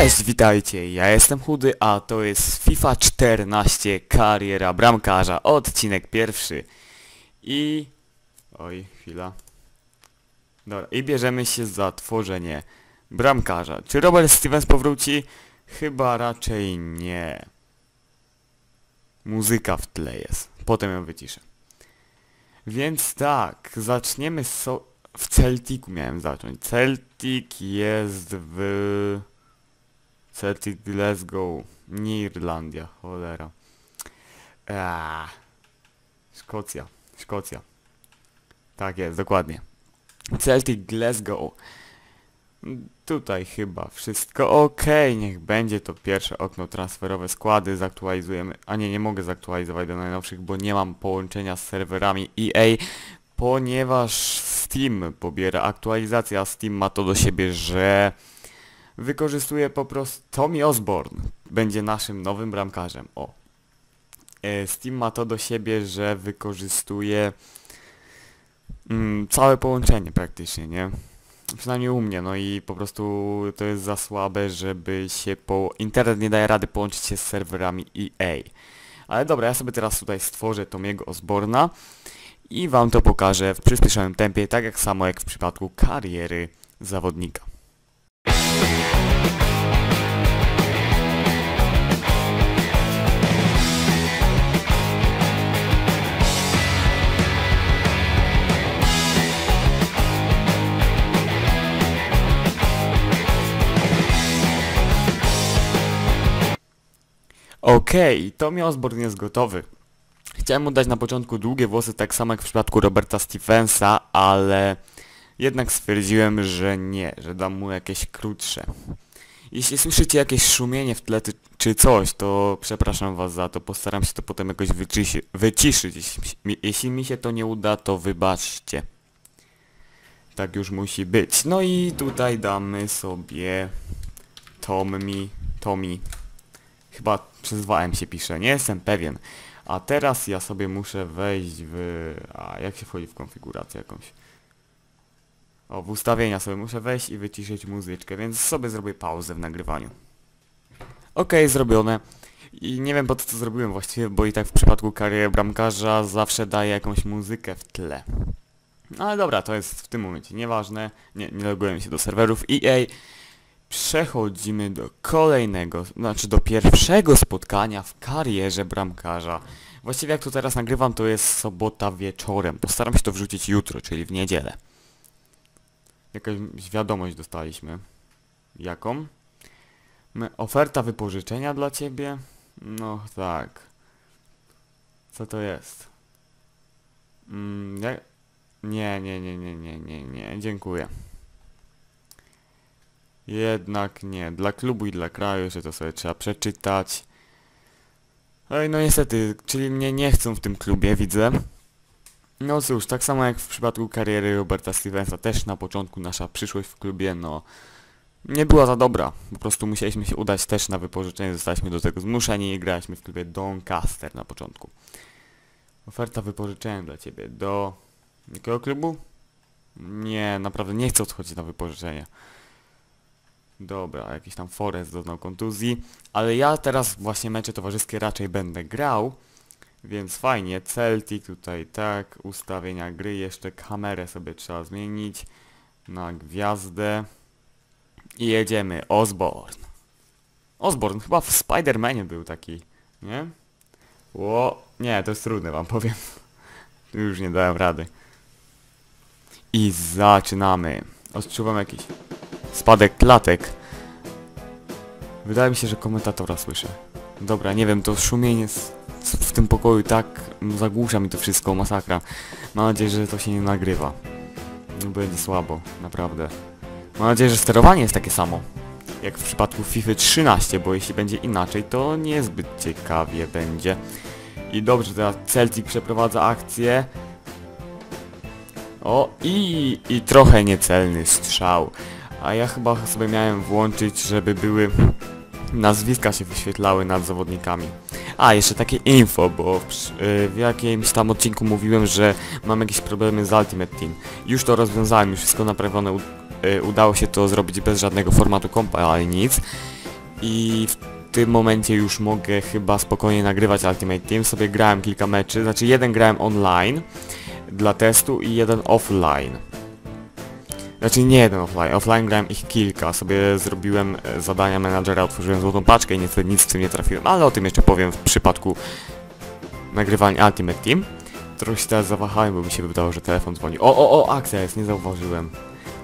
Cześć, witajcie, ja jestem Chudy, a to jest FIFA 14 Kariera Bramkarza, odcinek pierwszy. I... Oj, chwila. Dobra, i bierzemy się za tworzenie bramkarza. Czy Robert Stevens powróci? Chyba raczej nie. Muzyka w tle jest, potem ją wyciszę. Więc tak, zaczniemy so... W Celticu miałem zacząć. Celtic jest w... Celtic Glasgow. Nie Irlandia, cholera. Eee. Szkocja. Szkocja. Tak jest, dokładnie. Celtic Glasgow. Tutaj chyba wszystko ok, niech będzie to pierwsze okno transferowe, składy zaktualizujemy, a nie, nie mogę zaktualizować do najnowszych, bo nie mam połączenia z serwerami EA, ponieważ Steam pobiera aktualizację, a Steam ma to do siebie, że wykorzystuje po prostu... Tommy Osborne będzie naszym nowym bramkarzem, o. E, Steam ma to do siebie, że wykorzystuje mm, całe połączenie praktycznie, nie? Przynajmniej u mnie, no i po prostu to jest za słabe, żeby się po... Internet nie daje rady połączyć się z serwerami EA. Ale dobra, ja sobie teraz tutaj stworzę Tomiego Osborna i wam to pokażę w przyspieszonym tempie, tak jak samo jak w przypadku kariery zawodnika. Okej, Tommy Osborne jest gotowy. Chciałem mu dać na początku długie włosy, tak samo jak w przypadku Roberta Stevensa, ale jednak stwierdziłem, że nie, że dam mu jakieś krótsze. Jeśli słyszycie jakieś szumienie w tle czy coś, to przepraszam was za to, postaram się to potem jakoś wyciszy- wyciszyć. Jeśli mi, jeśli mi się to nie uda, to wybaczcie. Tak już musi być. No i tutaj damy sobie Tommy, Tommy. Chyba przez 2M się pisze, nie jestem pewien. A teraz ja sobie muszę wejść w... A jak się wchodzi w konfigurację jakąś? O, w ustawienia sobie muszę wejść i wyciszyć muzyczkę, więc sobie zrobię pauzę w nagrywaniu. Okej, zrobione. I nie wiem po co to zrobiłem właściwie, bo i tak w przypadku kariery bramkarza zawsze daję jakąś muzykę w tle. No ale dobra, to jest w tym momencie nieważne. Nie, nie logujemy się do serwerów EA. Przechodzimy do kolejnego, znaczy do pierwszego spotkania w karierze bramkarza. Właściwie jak to teraz nagrywam, to jest sobota wieczorem. Postaram się to wrzucić jutro, czyli w niedzielę. Jakaś wiadomość dostaliśmy. Jaką? Oferta wypożyczenia dla ciebie? No tak. Co to jest? Mm, jak? Nie, nie, nie, nie, nie, nie, nie, dziękuję. Jednak nie. Dla klubu i dla kraju, że to sobie trzeba przeczytać. Oj, no niestety, czyli mnie nie chcą w tym klubie, widzę. No cóż, tak samo jak w przypadku kariery Roberta Stevensa, też na początku nasza przyszłość w klubie, no... Nie była za dobra. Po prostu musieliśmy się udać też na wypożyczenie, zostaliśmy do tego zmuszeni i graliśmy w klubie Doncaster na początku. Oferta wypożyczenia dla ciebie. Do... Jakiego klubu? Nie, naprawdę nie chcę odchodzić na wypożyczenie. Dobra, jakiś tam Forest doznał kontuzji, ale ja teraz właśnie mecze towarzyskie raczej będę grał, więc fajnie, Celtic tutaj tak, ustawienia gry, jeszcze kamerę sobie trzeba zmienić na gwiazdę i jedziemy, Osborne. Osborne chyba w Spider-Manie był taki, nie? Ło, nie, to jest trudne wam powiem. Już nie dałem rady. I zaczynamy. Odczuwam jakiś spadek klatek. Wydaje mi się, że komentatora słyszę. Dobra, nie wiem, to szumienie w tym pokoju tak zagłusza mi to wszystko, masakra. Mam nadzieję, że to się nie nagrywa. Będzie słabo, naprawdę. Mam nadzieję, że sterowanie jest takie samo. Jak w przypadku FIFA 13, bo jeśli będzie inaczej, to niezbyt ciekawie będzie. I dobrze, teraz Celtic przeprowadza akcję. O, i, i trochę niecelny strzał. A ja chyba sobie miałem włączyć, żeby były nazwiska się wyświetlały nad zawodnikami. A, jeszcze takie info, bo w, y, w jakimś tam odcinku mówiłem, że mam jakieś problemy z Ultimate Team. Już to rozwiązałem, już wszystko naprawione, y, udało się to zrobić bez żadnego formatu kompa, ale nic. i w tym momencie już mogę chyba spokojnie nagrywać Ultimate Team. Sobie grałem kilka meczy, znaczy jeden grałem online dla testu i jeden offline. Znaczy nie jeden offline, offline grałem ich kilka, sobie zrobiłem e, zadania menadżera, otworzyłem złotą paczkę i niestety nic w tym nie trafiłem, ale o tym jeszcze powiem w przypadku nagrywania Ultimate Team. Trochę się teraz zawahałem, bo mi się wydawało, że telefon dzwoni. O, o, o, akcja jest, nie zauważyłem.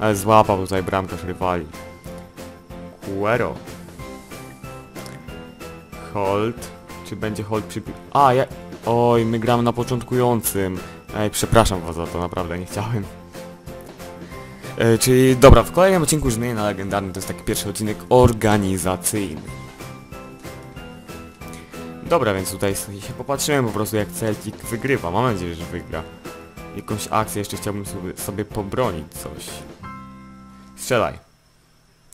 Ale złapał tutaj bramkarz rywali. Cuero. Hold. Czy będzie hold przy... A, ja... Oj, my gramy na początkującym. Ej, przepraszam was za to, naprawdę nie chciałem. E, czyli dobra, w kolejnym odcinku Żmije na Legendarny to jest taki pierwszy odcinek organizacyjny. Dobra, więc tutaj się popatrzyłem po prostu jak Celtic wygrywa. Mam nadzieję, że wygra. Jakąś akcję jeszcze chciałbym sobie, sobie pobronić coś. Strzelaj.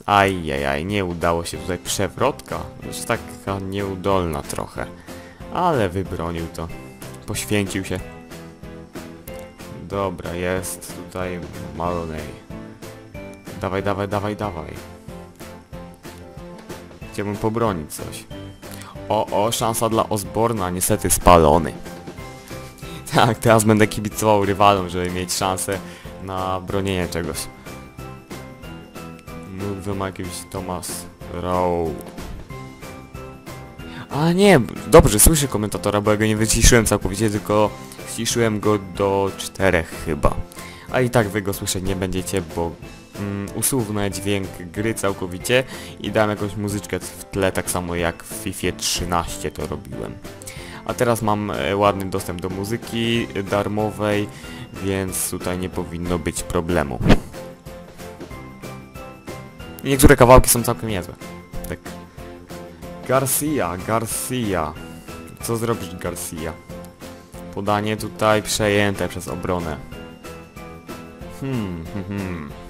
Ajajaj, nie udało się tutaj przewrotka. Już taka nieudolna trochę. Ale wybronił to. Poświęcił się. Dobra, jest tutaj Maloney. Dawaj, dawaj, dawaj, dawaj. Chciałbym pobronić coś. O, o, szansa dla Osborna, niestety spalony. Tak, teraz będę kibicował rywalom, żeby mieć szansę na bronienie czegoś. Ma jakiś Thomas Rowe. A nie, dobrze, słyszę komentatora, bo ja go nie wyciszyłem całkowicie, tylko ściszyłem go do czterech chyba. A i tak wy go słyszeć nie będziecie, bo mm, usuwnę dźwięk gry całkowicie i dam jakąś muzyczkę w tle, tak samo jak w FIFA 13 to robiłem. A teraz mam e, ładny dostęp do muzyki darmowej, więc tutaj nie powinno być problemu. Niektóre kawałki są całkiem niezłe. Tak. Garcia, Garcia. Co zrobisz Garcia? Podanie tutaj przejęte przez obronę. Hmm, hmm, hmm.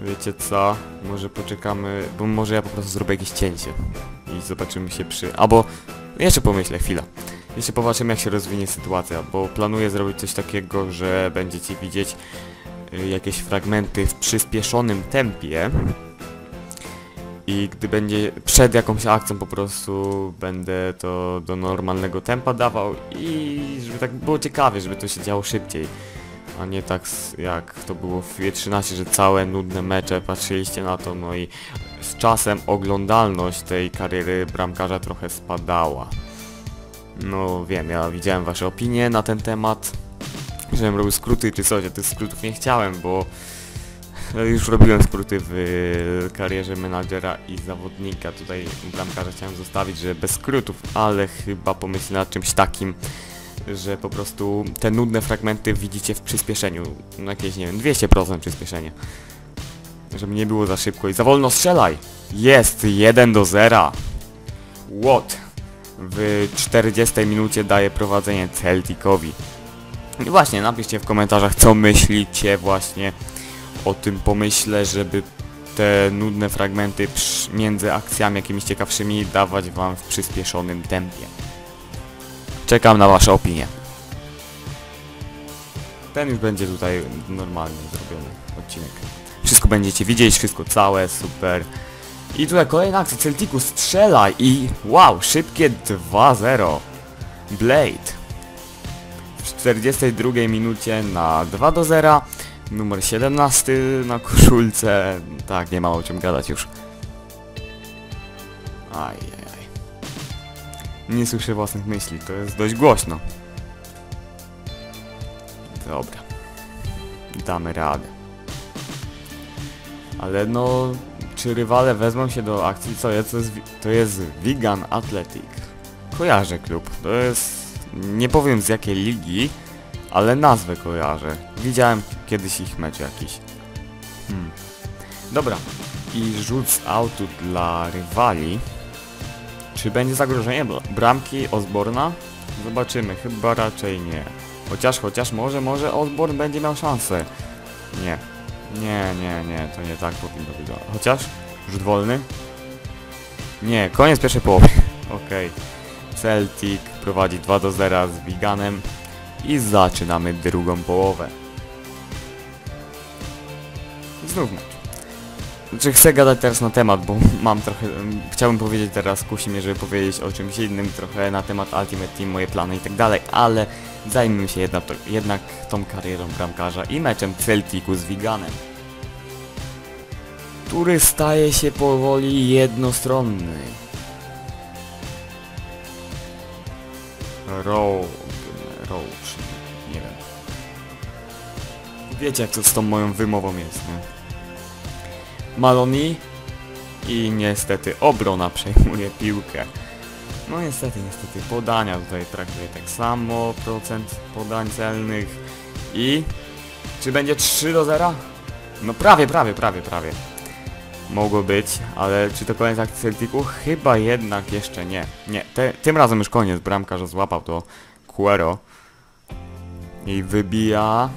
Wiecie co? Może poczekamy, bo może ja po prostu zrobię jakieś cięcie. I zobaczymy się przy... Albo... Jeszcze pomyślę, chwila. Jeszcze popatrzymy jak się rozwinie sytuacja, bo planuję zrobić coś takiego, że będziecie widzieć y, jakieś fragmenty w przyspieszonym tempie. I gdy będzie przed jakąś akcją po prostu będę to do normalnego tempa dawał i żeby tak było ciekawie, żeby to się działo szybciej. A nie tak jak to było w FIFA 13, że całe nudne mecze patrzyliście na to, no i z czasem oglądalność tej kariery bramkarza trochę spadała. No wiem, ja widziałem wasze opinie na ten temat, żebym robił skróty czy coś, a tych skrótów nie chciałem, bo już robiłem skróty w karierze menadżera i zawodnika. Tutaj bramkarza chciałem zostawić, że bez skrótów, ale chyba pomyślę nad czymś takim, że po prostu te nudne fragmenty widzicie w przyspieszeniu. No jakieś, nie wiem, 200% przyspieszenie. Żeby nie było za szybko i za wolno strzelaj! Jest! 1 do 0! What? W 40 minucie daje prowadzenie Celticowi. I właśnie, napiszcie w komentarzach, co myślicie właśnie o tym pomyśle, żeby te nudne fragmenty między akcjami jakimiś ciekawszymi dawać wam w przyspieszonym tempie. Czekam na wasze opinie. Ten już będzie tutaj normalnie zrobiony odcinek. Wszystko będziecie widzieć, wszystko całe, super. I tutaj kolejna akcja Celticu strzela i wow, szybkie 2-0. Blade. W 42 minucie na 2 do 0. Numer 17 na koszulce. Tak, nie ma o czym gadać już. Ajajaj. Nie słyszę własnych myśli, to jest dość głośno. Dobra. Damy radę. Ale no, czy rywale wezmą się do akcji? Co jest? To jest, Vegan Athletic. Kojarzę klub. To jest... Nie powiem z jakiej ligi, ale nazwę kojarzę. Widziałem kiedyś ich mecz jakiś. Hmm. Dobra. I rzut z autu dla rywali. Czy będzie zagrożenie bra- bramki Osborna? Zobaczymy. Chyba raczej nie. Chociaż, chociaż może, może Osborn będzie miał szansę. Nie. Nie, nie, nie. To nie tak powinno wyglądać. Chociaż? Rzut wolny? Nie. Koniec pierwszej połowy. Okej. Celtic prowadzi 2 do 0 z Wiganem i zaczynamy drugą połowę. Znów mecz. Znaczy chcę gadać teraz na temat, bo mam trochę... Chciałbym powiedzieć teraz, kusi mnie, żeby powiedzieć o czymś innym, trochę na temat Ultimate Team, moje plany i tak dalej, ale zajmijmy się jednak, jednak tą karierą bramkarza i meczem Celticu z Wiganem. Który staje się powoli jednostronny. Row... Roach... Nie wiem. Wiecie jak to z tą moją wymową jest, nie? Maloni i niestety obrona przejmuje piłkę. No niestety, niestety podania tutaj traktuje tak samo, procent podań celnych i czy będzie 3 do 0? No prawie, prawie, prawie, prawie. Mogło być, ale czy to koniec akcji Celticu? Chyba jednak jeszcze nie. Nie, te, tym razem już koniec, bramkarz złapał to Cuero i wybija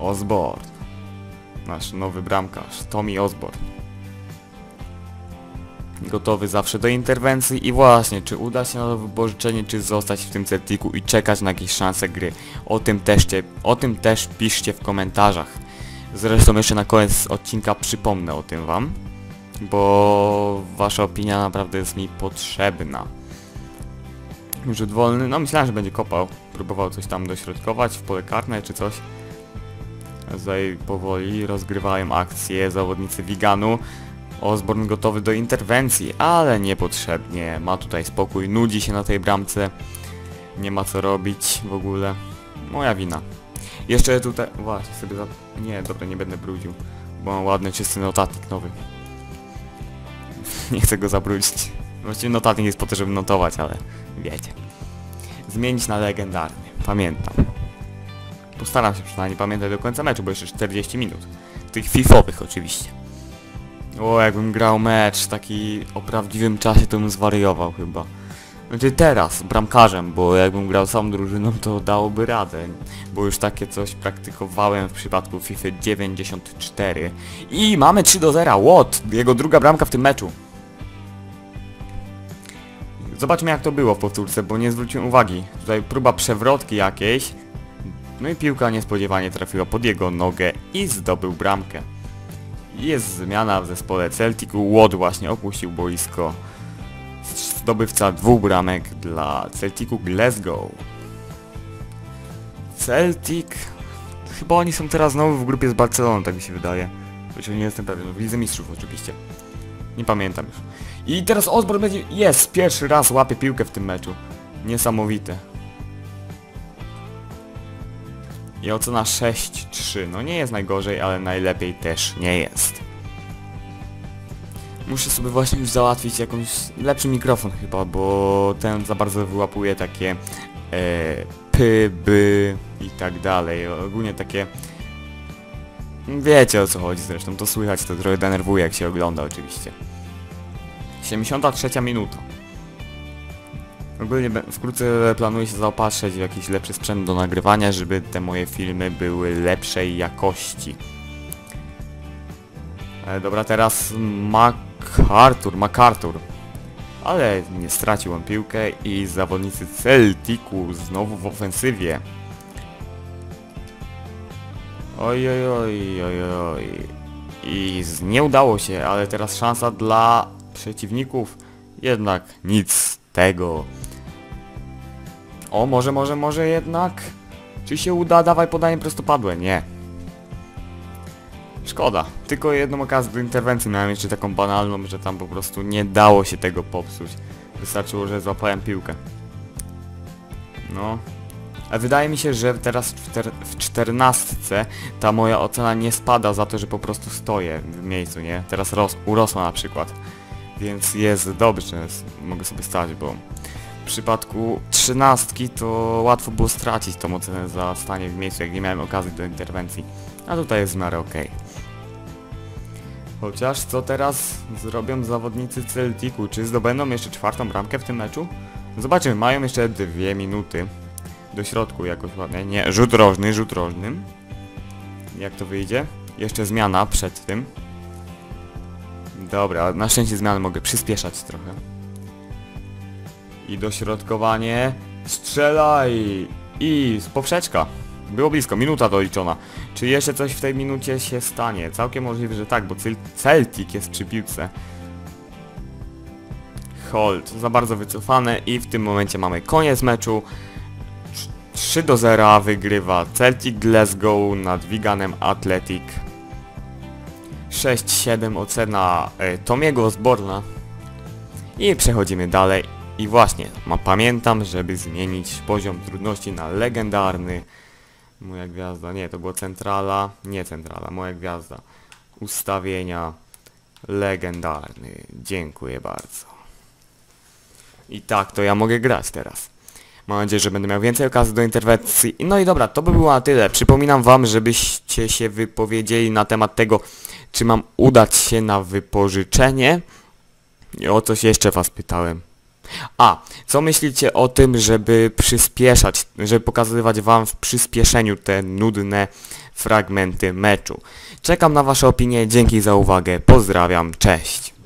Osborne. Nasz nowy bramkarz, Tommy Osborne. Gotowy zawsze do interwencji i właśnie, czy uda się na wypożyczenie, czy zostać w tym Celticu i czekać na jakieś szanse gry. O tym też, o tym też piszcie w komentarzach. Zresztą jeszcze na koniec odcinka przypomnę o tym wam, bo wasza opinia naprawdę jest mi potrzebna. Rzut wolny, no myślałem, że będzie kopał. Próbował coś tam dośrodkować w pole karne czy coś. Tutaj powoli rozgrywają akcję zawodnicy Wiganu. Osborne gotowy do interwencji, ale niepotrzebnie. Ma tutaj spokój, nudzi się na tej bramce. Nie ma co robić w ogóle. Moja wina. Jeszcze tutaj... Właśnie sobie za... Nie, dobra, nie będę brudził. Bo mam ładny, czysty notatnik nowy. nie chcę go zabrudzić. Właściwie notatnik jest po to, żeby notować, ale wiecie. Zmienić na legendarny. Pamiętam. Postaram się przynajmniej pamiętać do końca meczu, bo jeszcze 40 minut. Tych fifowych oczywiście. O, jakbym grał mecz taki o prawdziwym czasie, to bym zwariował chyba. Znaczy teraz, bramkarzem, bo jakbym grał sam drużyną, to dałoby radę. Bo już takie coś praktykowałem w przypadku FIFA 94. I mamy 3 do 0, What? Jego druga bramka w tym meczu. Zobaczmy jak to było w powtórce, bo nie zwróciłem uwagi. Tutaj próba przewrotki jakiejś. No i piłka niespodziewanie trafiła pod jego nogę i zdobył bramkę. Jest zmiana w zespole Celticu. Watt właśnie opuścił boisko. Zdobywca dwóch bramek dla Celticu Glasgow. Celtic... Chyba oni są teraz znowu w grupie z Barceloną, tak mi się wydaje. Chociaż nie jestem pewien. W Lidze Mistrzów oczywiście. Nie pamiętam już. I teraz Osborne będzie... Jest! Pierwszy raz łapie piłkę w tym meczu. Niesamowite. I ocena 6-3. No nie jest najgorzej, ale najlepiej też nie jest. Muszę sobie właśnie już załatwić jakąś lepszy mikrofon chyba, bo ten za bardzo wyłapuje takie e, py, by i tak dalej. Ogólnie takie... Wiecie o co chodzi zresztą, to słychać, to trochę denerwuje jak się ogląda oczywiście. 73 minuta. Ogólnie wkrótce planuję się zaopatrzyć w jakiś lepszy sprzęt do nagrywania, żeby te moje filmy były lepszej jakości. E, dobra, teraz MacArthur, MacArthur. Ale nie stracił on piłkę i zawodnicy Celticu znowu w ofensywie. Oj, oj, oj, oj, oj. I nie udało się, ale teraz szansa dla przeciwników. Jednak nic z tego. O, może, może, może jednak? Czy się uda? Dawaj podanie prostopadłe. Nie. Szkoda. Tylko jedną okazję do interwencji miałem jeszcze taką banalną, że tam po prostu nie dało się tego popsuć. Wystarczyło, że złapałem piłkę. No. A wydaje mi się, że teraz w, ter- w czternastce ta moja ocena nie spada za to, że po prostu stoję w miejscu, nie? Teraz ros- urosła na przykład. Więc jest dobrze, mogę sobie stać, bo przypadku trzynastki to łatwo było stracić tą ocenę za stanie w miejscu, jak nie miałem okazji do interwencji. A tutaj jest w miarę okej. Chociaż co teraz zrobią zawodnicy Celticu? Czy zdobędą jeszcze czwartą bramkę w tym meczu? Zobaczymy, mają jeszcze dwie minuty. Do środku jakoś ładnie. Nie, rzut rożny, rzut rożny. Jak to wyjdzie? Jeszcze zmiana przed tym. Dobra, na szczęście zmiany mogę przyspieszać trochę. I dośrodkowanie. Strzelaj! I z poprzeczka. Było blisko, minuta doliczona. Czy jeszcze coś w tej minucie się stanie? Całkiem możliwe, że tak, bo Cel- Celtic jest przy piłce. Hold, za bardzo wycofane i w tym momencie mamy koniec meczu. Trz- 3 do 0 wygrywa Celtic Glasgow nad Wiganem Athletic. 6-7 ocena e, Tomiego Osborna. I przechodzimy dalej. I właśnie, ma, pamiętam, żeby zmienić poziom trudności na legendarny. Moja gwiazda, nie, to było centrala, nie centrala, moja gwiazda. Ustawienia, legendarny. Dziękuję bardzo. I tak, to ja mogę grać teraz. Mam nadzieję, że będę miał więcej okazji do interwencji. No i dobra, to by było na tyle. Przypominam wam, żebyście się wypowiedzieli na temat tego, czy mam udać się na wypożyczenie. I o coś jeszcze was pytałem. A, co myślicie o tym, żeby przyspieszać, żeby pokazywać wam w przyspieszeniu te nudne fragmenty meczu? Czekam na wasze opinie, dzięki za uwagę, pozdrawiam, cześć!